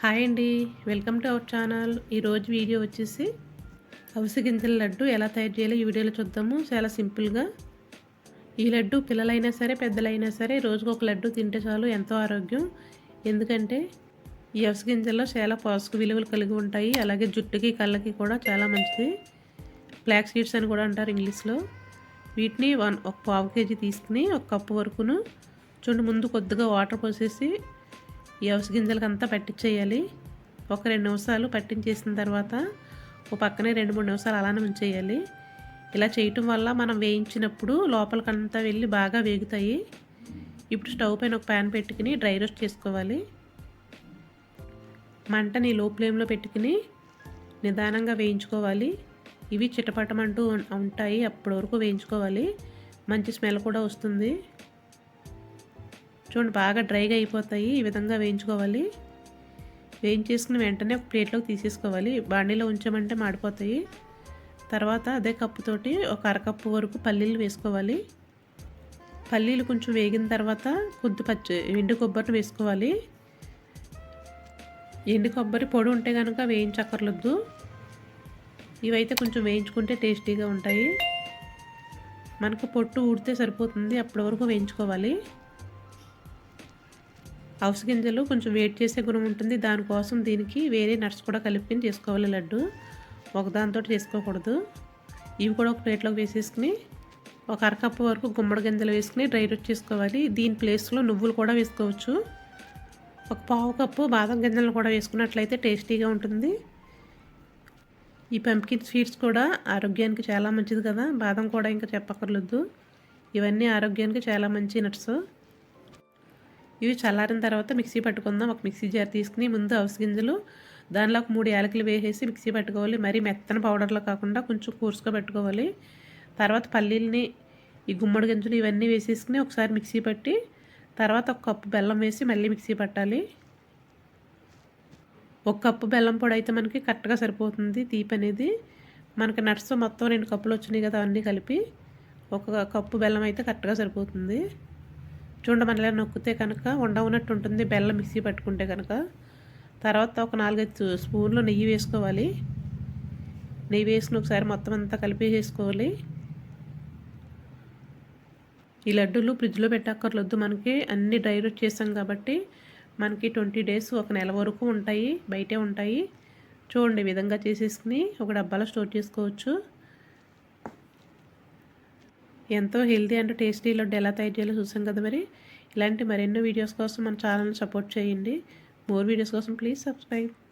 Hi అండి. Welcome to our channel. ఈరోజు video వచ్చేసి అవిసె గింజల లడ్డు ఎలా తయారు చేయాలో ఈ వీడియోలో చూద్దాము. చాలా సింపుల్గా ఈ లడ్డు పిల్లలైనా సరే పెద్దలైనా సరే రోజుకు ఒక లడ్డు తింటే చాలు ఎంతో ఆరోగ్యం. ఎందుకంటే ఈ అవిసె గింజల్లో చాలా పోషక విలువలు కలిగి ఉంటాయి. అలాగే జుట్టుకి కళ్ళకి కూడా చాలా మంచిది. బ్లాక్ సీడ్స్ అని కూడా అంటారు ఇంగ్లీష్లో. వీటిని వన్ ఒక పావు కేజీ తీసుకుని ఒక కప్పు వరకును చూడండి ముందు కొద్దిగా వాటర్ పోసేసి ఈ అవిసె గింజలకి అంతా పట్టించేయాలి ఒక రెండు నిమిషాలు పట్టించేసిన తర్వాత ఒక పక్కనే రెండు మూడు నిమిషాలు అలానే ఉంచేయాలి. ఇలా చేయటం వల్ల మనం వేయించినప్పుడు లోపలికంతా వెళ్ళి బాగా వేగుతాయి. ఇప్పుడు స్టవ్ పైన ఒక ప్యాన్ పెట్టుకుని డ్రై రోస్ట్ చేసుకోవాలి. మంటని లో ఫ్లేమ్లో పెట్టుకుని నిదానంగా వేయించుకోవాలి. ఇవి చిటపటమంటూ ఉంటాయి అప్పటి వరకు వేయించుకోవాలి. మంచి స్మెల్ కూడా వస్తుంది. చూడండి బాగా డ్రైగా అయిపోతాయి. ఈ విధంగా వేయించుకోవాలి. వేయించేసుకుని వెంటనే ఒక ప్లేట్లోకి తీసేసుకోవాలి. బాండీలో ఉంచామంటే మాడిపోతాయి. తర్వాత అదే కప్పుతోటి ఒక అరకప్పు వరకు పల్లీలు వేసుకోవాలి. పల్లీలు కొంచెం వేగిన తర్వాత కొద్ది పచ్చి ఎండు కొబ్బరిని వేసుకోవాలి. ఎండు కొబ్బరి పొడి ఉంటే కనుక వేయించక్కర్లొద్దు. ఇవైతే కొంచెం వేయించుకుంటే టేస్టీగా ఉంటాయి. మనకు పొట్టు ఊడితే సరిపోతుంది. అప్పటి వరకు వేయించుకోవాలి. హౌస్ గింజలు కొంచెం వెయిట్ చేసే గుణం ఉంటుంది. దానికోసం దీనికి వేరే నట్స్ కూడా కలిపి చేసుకోవాలి లడ్డు. ఒకదానితో చేసుకోకూడదు. ఇవి కూడా ఒక ప్లేట్లోకి వేసేసుకుని ఒక అరకప్పు వరకు గుమ్మడి గింజలు వేసుకుని డ్రై రోస్ట్ చేసుకోవాలి. దీని ప్లేస్లో నువ్వులు కూడా వేసుకోవచ్చు. ఒక పావు కప్పు బాదం గింజలను కూడా వేసుకున్నట్లయితే టేస్టీగా ఉంటుంది. ఈ పంపికిన్ స్వీట్స్ కూడా ఆరోగ్యానికి చాలా మంచిది కదా. బాదం కూడా ఇంకా చెప్పక్కర్లేదు. ఇవన్నీ ఆరోగ్యానికి చాలా మంచి నట్స్. ఇవి చల్లారిన తర్వాత మిక్సీ పట్టుకుందాం. ఒక మిక్సీ జార్ తీసుకుని ముందు అవస గింజలు దానిలో ఒక మూడు యాలకులు వేసేసి మిక్సీ పట్టుకోవాలి. మరీ మెత్తన పౌడర్లో కాకుండా కొంచెం కూర్చుగా పెట్టుకోవాలి. తర్వాత పల్లీలని ఈ గుమ్మడి గింజలు ఇవన్నీ వేసేసుకుని ఒకసారి మిక్సీ పట్టి తర్వాత ఒక కప్పు బెల్లం వేసి మళ్ళీ మిక్సీ పట్టాలి. ఒక కప్పు బెల్లం పొడి అయితే మనకి కరెక్ట్గా సరిపోతుంది తీపి అనేది. మనకి నట్స్ మొత్తం రెండు కప్పులు వచ్చినాయి కదా అన్నీ కలిపి ఒక కప్పు బెల్లం అయితే కరెక్ట్గా సరిపోతుంది. చూడండి మళ్ళీ నొక్కితే కనుక ఉండ ఉన్నట్టు ఉంటుంది బెల్లం మిక్సీ పట్టుకుంటే కనుక. తర్వాత ఒక నాలుగైదు స్పూన్లు నెయ్యి వేసుకోవాలి. నెయ్యి వేసుకుని ఒకసారి మొత్తం అంతా కలిపేసేసుకోవాలి. ఈ లడ్డూలు ఫ్రిడ్జ్లో పెట్టక్కర్లొద్దు మనకి అన్ని డ్రై రోస్ట్ చేసాం కాబట్టి మనకి ట్వంటీ డేస్ ఒక నెల వరకు ఉంటాయి బయటే ఉంటాయి. చూడండి విధంగా చేసేసుకుని ఒక డబ్బాలో స్టోర్ చేసుకోవచ్చు. ఎంతో హెల్తీ అండ్ టేస్టీలో డెలా ఎలా తయారు చేయాలో చూసాం కదా మరి. ఇలాంటి మరెన్నో వీడియోస్ కోసం మన ఛానల్ని సపోర్ట్ చేయండి. మోర్ వీడియోస్ కోసం ప్లీజ్ సబ్స్క్రైబ్.